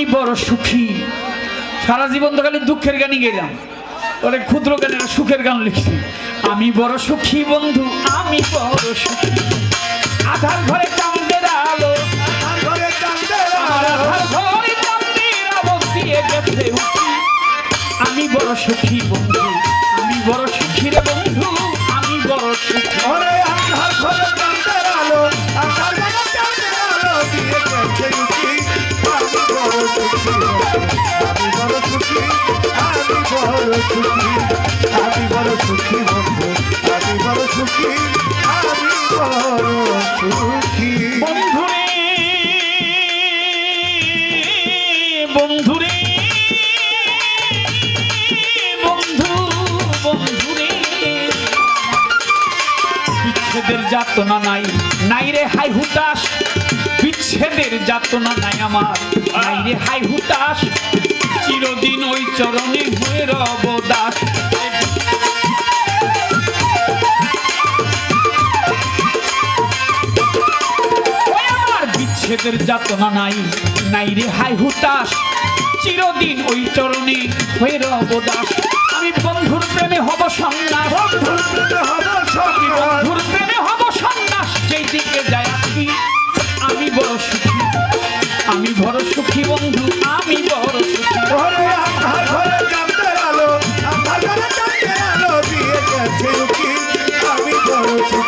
আমি বড় সুখী। সারা জীবন তো খালি দুঃখের গানই গেলাম ওরে ক্ষুদ্র গানের সুখের গান লিখছি। আমি বড় সুখী বন্ধু আমি বড় সুখী। আধার ঘরে চাঁদের আলো। ঘরে চাঁদের আধার ঘরে চাঁদের আলো দিয়ে গেছে আমি বড় সুখী বন্ধু আমি বড় সুখী। যাতনা নাই নাই রে হাই হুতাশ বিচ্ছেদের যাতনা নাই আমার নাই রে হাই হুতাশ চিরদিন ওই চরণে হয়ে রব দাস। বিচ্ছেদের যাতনা নাই নাই রে হাই হুতাশ। চিরদিন ওই চরণে হয়ে রব দাস। আমি বন্ধুর প্রেমে হব সন্ন্যাস। বন্ধুর প্রেমে হব সন্ন্যাস, বন্ধুর প্রেমে হব সন্ন্যাস। যেই দিকে যায় আমি বড় সুখী। আমি বড় সুখী বন্ধু আমি বড়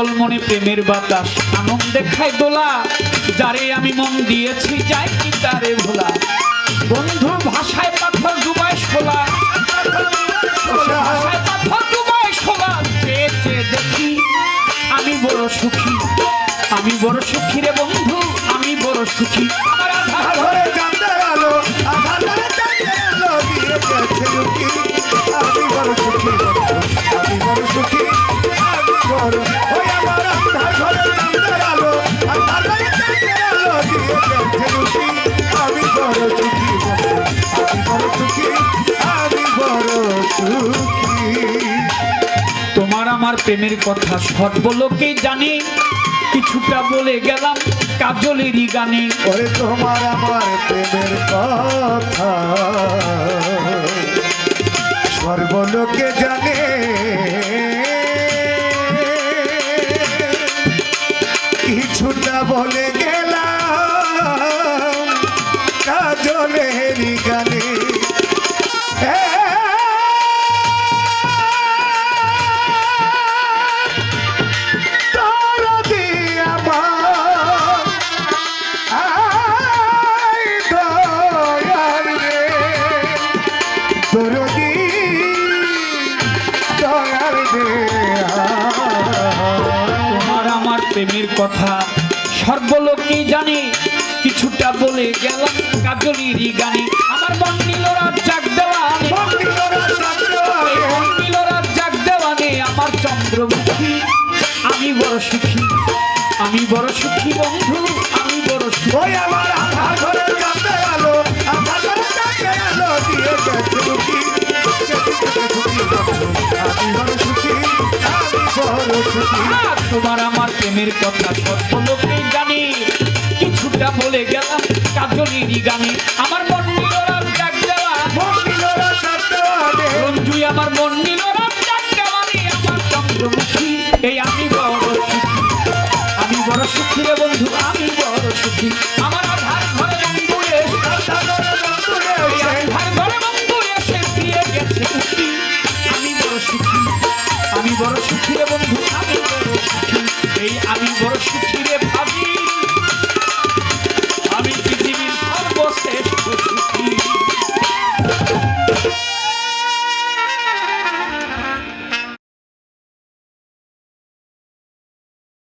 চঞ্চল মনে প্রেমের বাতাস, আনন্দে খাই দোলা। যারে আমি মন দিয়েছি, যাই কি তারে ভোলা। বন্ধুর ভাষায় পাথর ডুবায় শোলা। দেখি, আমি বড় সুখী। আমি বড় সুখী রে বন্ধু, আমি বড় সুখী। আমার প্রেমের কথা সর্বলোকেই জানে? কিছুটা বলে গেলাম কাজলেরই গানে। ওরে তোমার আমার প্রেমের কথা। সর্বলোকে জানে? কিছুটা বলে গেলাম কাজলেরই প্রেমের কথা। সর্বলোকেই জানে কিছুটা বলে গেলাম কাজলেরই গানে। আমার বন্দিল রাজ্জাক দেওয়ানে রাজ্জাক দেওয়ানে আমার চন্দ্রমুখী। আমি বড় সুখী আমি বড় সুখী বন্ধু আমি বড় সুখী। আমার আধার ঘরে আলো আধার ঘরে আলো দিয়ে গেছে। তোমার আমার প্রেমের কথা সর্বলোকেই জানে কিছুটা বলে গেলাম কাজলেরই গানে আমার মন আমার মন আমার এই আমি আমি বড় সুখী রে বন্ধু আমি বড় সুখী আমার Stay.